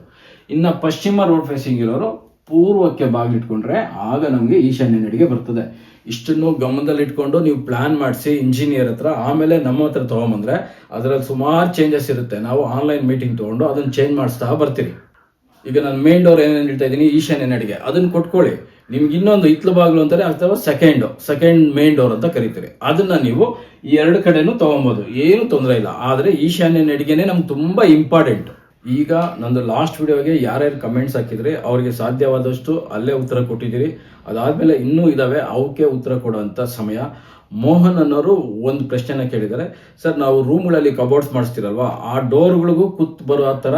Speaker 1: ಇನ್ನು ಪಶ್ಚಿಮ ರೋಡ್ ಫೇಸಿಂಗ್ ಇರೋರು ಪೂರ್ವಕ್ಕೆ ಬಾಗಿಲಿಟ್ಕೊಂಡ್ರೆ ಆಗ ನಮಗೆ ಈಶಾನ್ಯ ನಡಿಗೆ ಬರ್ತದೆ. ಇಷ್ಟನ್ನು ಗಮನದಲ್ಲಿ ಇಟ್ಕೊಂಡು ನೀವು ಪ್ಲಾನ್ ಮಾಡಿಸಿ ಇಂಜಿನಿಯರ್ ಹತ್ರ, ಆಮೇಲೆ ನಮ್ಮ ಹತ್ರ ತೊಗೊಂಬಂದ್ರೆ ಅದರಲ್ಲಿ ಸುಮಾರು ಚೇಂಜಸ್ ಇರುತ್ತೆ. ನಾವು ಆನ್ಲೈನ್ ಮೀಟಿಂಗ್ ತೊಗೊಂಡು ಅದನ್ನು ಚೇಂಜ್ ಮಾಡಿಸ್ತಾ ಬರ್ತೀರಿ. ಈಗ ನಾನು ಮೇನ್ ಡೋರ್ ಏನೇನು ಹೇಳ್ತಾ ಇದ್ದೀನಿ? ಈಶಾನ್ಯ ನಡಿಗೆ. ಅದನ್ನ ಕೊಟ್ಕೊಳ್ಳಿ. ನಿಮ್ಗೆ ಇನ್ನೊಂದು ಇತ್ಲು ಬಾಗಿಲು ಅಂತಾರೆ ಅಥವಾ ಸೆಕೆಂಡ್ ಸೆಕೆಂಡ್ ಮೇನ್ ಡೋರ್ ಅಂತ ಕರಿತೀರಿ. ಅದನ್ನ ನೀವು ಎರಡು ಕಡೆನೂ ತಗೊಬೋದು. ಏನು ತೊಂದರೆ ಇಲ್ಲ. ಆದರೆ ಈಶಾನ್ಯ ನಡಿಗೆನೆ ನಮ್ಗೆ ತುಂಬಾ ಇಂಪಾರ್ಟೆಂಟ್ ಈಗ ನಂದು ಲಾಸ್ಟ್ ವಿಡಿಯೋಗೆ ಯಾರ್ಯಾರು ಕಮೆಂಟ್ಸ್ ಹಾಕಿದ್ರೆ ಅವರಿಗೆ ಸಾಧ್ಯವಾದಷ್ಟು ಅಲ್ಲೇ ಉತ್ತರ ಕೊಟ್ಟಿದ್ದೀರಿ. ಅದಾದ್ಮೇಲೆ ಇನ್ನೂ ಇದಾವೆ. ಅವಕ್ಕೆ ಉತ್ತರ ಕೊಡುವಂತ ಸಮಯ. ಮೋಹನ್ ಅನ್ನೋರು ಒಂದು ಪ್ರಶ್ನೆನ ಕೇಳಿದ್ದಾರೆ. ಸರ್, ನಾವು ರೂಮ್ಗಳಲ್ಲಿ ಕಬೋರ್ಡ್ಸ್ ಮಾಡಿಸ್ತಿರಲ್ವಾ? ಆ ಡೋರ್ಗಳಿಗೂ ಕುತ್ ಬರೋ ಥರ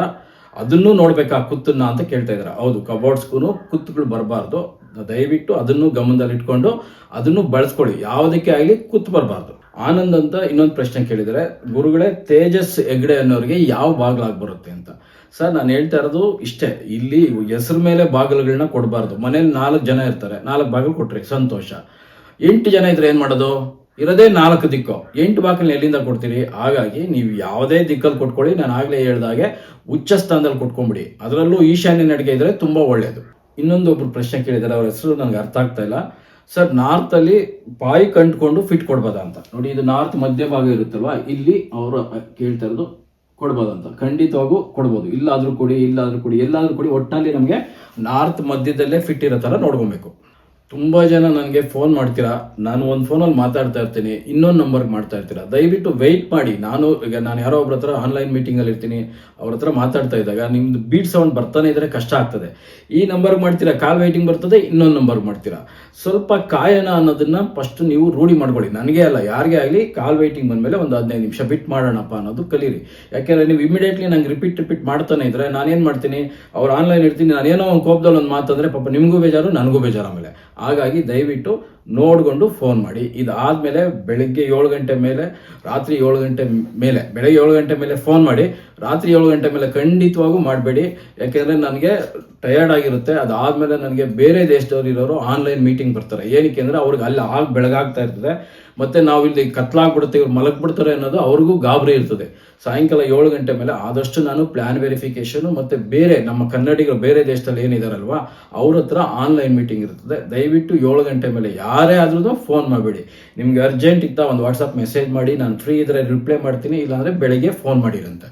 Speaker 1: ಅದನ್ನು ನೋಡ್ಬೇಕಾ? ಕುತ್ತನ್ನ? ಅಂತ ಕೇಳ್ತಾ ಇದ್ದಾರೆ. ಹೌದು ಕಬೋರ್ಡ್ಸ್ಗೂ ಕುತ್ತುಗಳು ಬರಬಾರ್ದು. ದಯವಿಟ್ಟು ಅದನ್ನು ಗಮನದಲ್ಲಿ ಇಟ್ಕೊಂಡು ಅದನ್ನು ಬಳಸ್ಕೊಳ್ಳಿ. ಯಾವುದಕ್ಕೆ ಆಗಲಿ ಕೂತ್ ಬರಬಾರ್ದು. ಆನಂದ್ ಅಂತ ಇನ್ನೊಂದು ಪ್ರಶ್ನೆ ಕೇಳಿದರೆ ಗುರುಗಳೇ, ತೇಜಸ್ ಹೆಗ್ಡೆ ಅನ್ನೋರಿಗೆ ಯಾವ ಬಾಗಿಲಾಗಿ ಬರುತ್ತೆ ಅಂತ. ಸರ್, ನಾನು ಹೇಳ್ತಾ ಇರೋದು ಇಷ್ಟೇ. ಇಲ್ಲಿ ಹೆಸರು ಮೇಲೆ ಬಾಗಿಲುಗಳನ್ನ ಕೊಡಬಾರ್ದು. ಮನೇಲಿ ನಾಲ್ಕು ಜನ ಇರ್ತಾರೆ. ನಾಲ್ಕು ಬಾಗಿಲು ಕೊಟ್ರಿ ಸಂತೋಷ. ಎಂಟು ಜನ ಇದ್ರೆ ಏನ್ ಮಾಡೋದು? ಇರೋದೇ ನಾಲ್ಕು ದಿಕ್ಕು. ಎಂಟು ಬಾಗಿಲನ್ನ ಎಲ್ಲಿಂದ ಕೊಡ್ತೀರಿ? ಹಾಗಾಗಿ ನೀವು ಯಾವುದೇ ದಿಕ್ಕಲ್ಲಿ ಕೊಟ್ಕೊಳ್ಳಿ. ನಾನು ಆಗ್ಲೇ ಹೇಳ್ದಾಗೆ ಉಚ್ಚ ಸ್ಥಾನದಲ್ಲಿ ಕೊಟ್ಕೊಂಬಿಡಿ. ಅದರಲ್ಲೂ ಈಶಾನ್ಯ ನಡಿಗೆ ಇದ್ರೆ ತುಂಬಾ ಒಳ್ಳೆಯದು ಇನ್ನೊಂದು ಒಬ್ರು ಪ್ರಶ್ನೆ ಕೇಳಿದ್ದಾರೆ, ಅವ್ರ ಹೆಸರು ನನಗೆ ಅರ್ಥ ಆಗ್ತಾ ಇಲ್ಲ. ಸರ್, ನಾರ್ತ್ ಅಲ್ಲಿ ಬಾಯಿ ಕಂಡ್ಕೊಂಡು ಫಿಟ್ ಕೊಡ್ಬೋದಾ ಅಂತ. ನೋಡಿ, ಇದು ನಾರ್ತ್ ಮಧ್ಯ ಭಾಗ ಇರುತ್ತಲ್ವಾ? ಇಲ್ಲಿ ಅವರು ಕೇಳ್ತಾ ಇರೋದು ಕೊಡ್ಬೋದಂತ ಖಂಡಿತವಾಗೂ ಕೊಡ್ಬೋದು. ಇಲ್ಲಾದ್ರೂ ಕೊಡಿ ಇಲ್ಲಾದ್ರೂ ಕೊಡಿ, ಎಲ್ಲಾದ್ರೂ ಕೊಡಿ ಒಟ್ಟಿನಲ್ಲಿ ನಮಗೆ ನಾರ್ತ್ ಮಧ್ಯದಲ್ಲೇ ಫಿಟ್ ಇರೋ ಥರ ನೋಡ್ಕೊಬೇಕು. ತುಂಬಾ ಜನ ನನಗೆ ಫೋನ್ ಮಾಡ್ತೀರಾ? ನಾನು ಒಂದು ಫೋನಲ್ಲಿ ಮಾತಾಡ್ತಾ ಇರ್ತೀನಿ, ಇನ್ನೊಂದು ನಂಬರ್ಗೆ ಮಾಡ್ತಾ ಇರ್ತೀರಾ? ದಯವಿಟ್ಟು ವೆಯ್ಟ್ ಮಾಡಿ. ನಾನು ಈಗ ನಾನು ಯಾರೋ ಒಬ್ಬರ ಹತ್ರ ಆನ್ಲೈನ್ ಮೀಟಿಂಗಲ್ಲಿ ಇರ್ತೀನಿ, ಅವ್ರ ಹತ್ರ ಮಾತಾಡ್ತಾ ಇದ್ದಾಗ ನಿಮ್ದು ಬೀಟ್ ಸೌಂಡ್ ಬರ್ತಾನೆ ಇದ್ರೆ ಕಷ್ಟ ಆಗ್ತದೆ. ಈ ನಂಬರ್ಗೆ ಮಾಡ್ತೀರಾ? ಕಾಲ್ ವೆಯ್ಟಿಂಗ್ ಬರ್ತದೆ, ಇನ್ನೊಂದು ನಂಬರ್ಗೆ ಮಾಡ್ತೀರಾ? ಸ್ವಲ್ಪ ಕಾಯನ ಅನ್ನೋದನ್ನ ಫಸ್ಟ್ ನೀವು ರೂಢಿ ಮಾಡ್ಕೊಳ್ಳಿ. ನನಗೆ ಅಲ್ಲ, ಯಾರಿಗೆ ಆಗಲಿ ಕಾಲ್ ವೆಯ್ಟಿಂಗ್ ಬಂದಮೇಲೆ ಒಂದು ಹದಿನೈದು ನಿಮಿಷ ಬಿಟ್ ಮಾಡೋಣಪ್ಪ ಅನ್ನೋದು ಕಲೀರಿ. ಯಾಕೆಂದ್ರೆ ನೀವು ಇಮಿಡಿಯೇಟ್ಲಿ ನಂಗೆ ರಿಪೀಟ್ ರಿಪೀಟ್ ಮಾಡ್ತಾನೆ ಇದ್ರೆ ನಾನೇನು ಮಾಡ್ತೀನಿ? ಅವ್ರು ಆನ್ಲೈನ್ ಇರ್ತೀನಿ, ನಾನೇನೋ ಒಂದು ಕೋಪದಲ್ಲಿ ಒಂದು ಮಾತಂದ್ರೆ ಪಾಪ ನಿಮಗೂ ಬೇಜಾರು, ನನಗೂ ಬೇಜಾರು ಆಮೇಲೆ. ಹಾಗಾಗಿ ದಯವಿಟ್ಟು ನೋಡ್ಕೊಂಡು ಫೋನ್ ಮಾಡಿ. ಇದಾದ್ಮೇಲೆ ಬೆಳಿಗ್ಗೆ ಏಳು ಗಂಟೆ ಮೇಲೆ, ರಾತ್ರಿ ಏಳು ಗಂಟೆ ಮೇಲೆ, ಬೆಳಗ್ಗೆ ಏಳು ಗಂಟೆ ಮೇಲೆ ಫೋನ್ ಮಾಡಿ. ರಾತ್ರಿ ಏಳು ಗಂಟೆ ಮೇಲೆ ಖಂಡಿತವಾಗೂ ಮಾಡಬೇಡಿ. ಯಾಕೆಂದ್ರೆ ನನಗೆ ಟಯರ್ಡ್ ಆಗಿರುತ್ತೆ. ಅದಾದಮೇಲೆ ನನಗೆ ಬೇರೆ ದೇಶದವ್ರು ಇರೋರು ಆನ್ಲೈನ್ ಮೀಟಿಂಗ್ ಬರ್ತಾರೆ. ಏನಕ್ಕೆ ಅಂದರೆ ಅವ್ರಿಗೆ ಅಲ್ಲಿ ಆಗ ಬೆಳಗಾಗ್ತಾ ಇರ್ತದೆ. ಮತ್ತೆ ನಾವು ಇಲ್ಲಿ ಕತ್ಲಾಗ್ಬಿಡುತ್ತೆ, ಇವ್ರು ಮಲಗ್ಬಿಡ್ತಾರೆ ಅನ್ನೋದು ಅವ್ರಿಗೂ ಗಾಬರಿ ಇರ್ತದೆ. ಸಾಯಂಕಾಲ ಏಳು ಗಂಟೆ ಮೇಲೆ ಆದಷ್ಟು ನಾನು ಪ್ಲಾನ್ ವೆರಿಫಿಕೇಶನ್ ಮತ್ತೆ ಬೇರೆ ನಮ್ಮ ಕನ್ನಡಿಗರು ಬೇರೆ ದೇಶದಲ್ಲಿ ಏನಿದಾರಲ್ವಾ, ಅವ್ರ ಹತ್ರ ಆನ್ಲೈನ್ ಮೀಟಿಂಗ್ ಇರ್ತದೆ. ದಯವಿಟ್ಟು ಏಳು ಗಂಟೆ ಮೇಲೆ ಯಾರೇ ಆದ್ರೂ ಫೋನ್ ಮಾಡಬೇಡಿ. ನಿಮ್ಗೆ ಅರ್ಜೆಂಟ್ ಇತ್ತ ಒಂದು ವಾಟ್ಸಪ್ ಮೆಸೇಜ್ ಮಾಡಿ, ನಾನು ಫ್ರೀ ಇದ್ರೆ ರಿಪ್ಲೈ ಮಾಡ್ತೀನಿ, ಇಲ್ಲಾಂದ್ರೆ ಬೆಳಿಗ್ಗೆ ಫೋನ್ ಮಾಡಿರಂತೆ.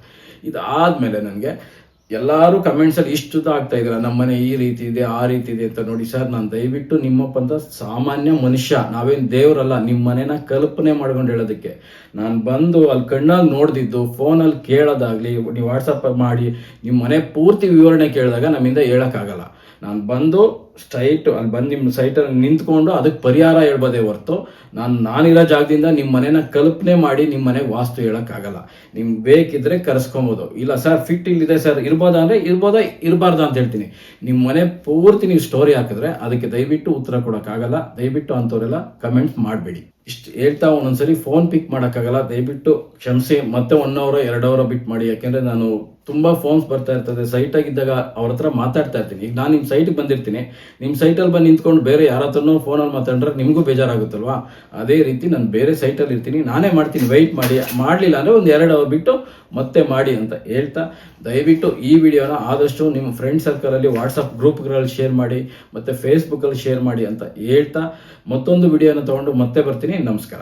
Speaker 1: ಇದಾದ್ಮೇಲೆ ನನಗೆ ಎಲ್ಲರೂ ಕಮೆಂಟ್ಸಲ್ಲಿ ಇಷ್ಟು ಆಗ್ತಾ ಇದ್ದೀರಾ ನಮ್ಮ ಮನೆ ಈ ರೀತಿ ಇದೆ, ಆ ರೀತಿ ಇದೆ ಅಂತ ನೋಡಿ ಸರ್, ನಾನು ದಯವಿಟ್ಟು ನಿಮ್ಮಪ್ಪಂತ ಸಾಮಾನ್ಯ ಮನುಷ್ಯ, ನಾವೇನು ದೇವರಲ್ಲ ನಿಮ್ಮ ಮನೇನ ಕಲ್ಪನೆ ಮಾಡ್ಕೊಂಡು ಹೇಳೋದಕ್ಕೆ. ನಾನು ಬಂದು ಅಲ್ಲಿ ಕಣ್ಣಲ್ಲಿ ನೋಡ್ದಿದ್ದು ಫೋನಲ್ಲಿ ಕೇಳೋದಾಗ್ಲಿ, ನೀವು ವಾಟ್ಸಪ್ ಮಾಡಿ ನಿಮ್ಮ ಮನೆ ಪೂರ್ತಿ ವಿವರಣೆ ಕೇಳಿದಾಗ ನಮ್ಮಿಂದ ಹೇಳೋಕ್ಕಾಗಲ್ಲ. ನಾನು ಬಂದು ಸ್ಟ್ರೈಟ್ ಅಲ್ಲಿ ಬಂದು ನಿಮ್ಮ ಸೈಟಲ್ಲಿ ನಿಂತ್ಕೊಂಡು ಅದಕ್ಕೆ ಪರಿಹಾರ ಹೇಳ್ಬೋದೇ ಹೊರ್ತು ನಾನು ನಾನಿರೋ ಜಾಗದಿಂದ ನಿಮ್ಮ ಮನೆನ ಕಲ್ಪನೆ ಮಾಡಿ ನಿಮ್ಮ ಮನೆಗೆ ವಾಸ್ತು ಹೇಳೋಕ್ಕಾಗಲ್ಲ ನಿಮ್ಗೆ ಬೇಕಿದ್ರೆ ಕರೆಸ್ಕೊಬೋದು. ಇಲ್ಲ ಸರ್ ಫಿಟ್ ಇಲ್ಲಿದೆ ಸರ್, ಇರ್ಬೋದಾ ಅಂದರೆ ಇರ್ಬೋದಾ, ಇರಬಾರ್ದು ಅಂತ ಹೇಳ್ತೀನಿ. ನಿಮ್ಮ ಮನೆ ಪೂರ್ತಿ ನೀವು ಸ್ಟೋರಿ ಹಾಕಿದ್ರೆ ಅದಕ್ಕೆ ದಯವಿಟ್ಟು ಉತ್ತರ ಕೊಡೋಕ್ಕಾಗಲ್ಲ ದಯವಿಟ್ಟು ಅಂಥವರೆಲ್ಲ ಕಮೆಂಟ್ ಮಾಡಬೇಡಿ. ಇಷ್ಟು ಹೇಳ್ತಾ ಒಂದೊಂದ್ಸರಿ ಫೋನ್ ಪಿಕ್ ಮಾಡೋಕ್ಕಾಗಲ್ಲ. ದಯವಿಟ್ಟು ಕ್ಷಮಿಸಿ, ಮತ್ತೆ ಒನ್ ಅವರ್ ಎರಡು ಅವರ್ ಬಿಟ್ ಮಾಡಿ. ಯಾಕೆಂದರೆ ನಾನು ತುಂಬ ಫೋನ್ಸ್ ಬರ್ತಾ ಇರ್ತದೆ. ಸೈಟಾಗಿದ್ದಾಗ ಅವ್ರ ಹತ್ರ ಮಾತಾಡ್ತಾ ಇರ್ತೀನಿ. ಈಗ ನಾನು ನಿಮ್ಮ ಸೈಟಿಗೆ ಬಂದಿರ್ತೀನಿ. ನಿಮ್ಮ ಸೈಟಲ್ಲಿ ಬಂದು ನಿಂತ್ಕೊಂಡು ಬೇರೆ ಯಾರ ಹತ್ರನೂ ಫೋನಲ್ಲಿ ಮಾತಾಡಿದ್ರೆ ನಿಮಗೂ ಬೇಜಾರಾಗುತ್ತಲ್ವಾ? ಅದೇ ರೀತಿ ನಾನು ಬೇರೆ ಸೈಟಲ್ಲಿ ಇರ್ತೀನಿ. ನಾನೇ ಮಾಡ್ತೀನಿ. ವೆಯ್ಟ್ ಮಾಡಿ. ಮಾಡಲಿಲ್ಲ ಅಂದರೆ ಒಂದು ಎರಡು ಅವರ್ ಬಿಟ್ಟು ಮತ್ತೆ ಮಾಡಿ ಅಂತ ಹೇಳ್ತಾ ದಯವಿಟ್ಟು ಈ ವಿಡಿಯೋನ ಆದಷ್ಟು ನಿಮ್ಮ ಫ್ರೆಂಡ್ ಸರ್ಕಲಲ್ಲಿ ವಾಟ್ಸಪ್ ಗ್ರೂಪ್ಗಳಲ್ಲಿ ಶೇರ್ ಮಾಡಿ, ಮತ್ತು ಫೇಸ್ಬುಕ್ಕಲ್ಲಿ ಶೇರ್ ಮಾಡಿ ಅಂತ ಹೇಳ್ತಾ ಮತ್ತೊಂದು ವಿಡಿಯೋನ ತಗೊಂಡು ಮತ್ತೆ ಬರ್ತೀನಿ. ನಮಸ್ಕಾರ.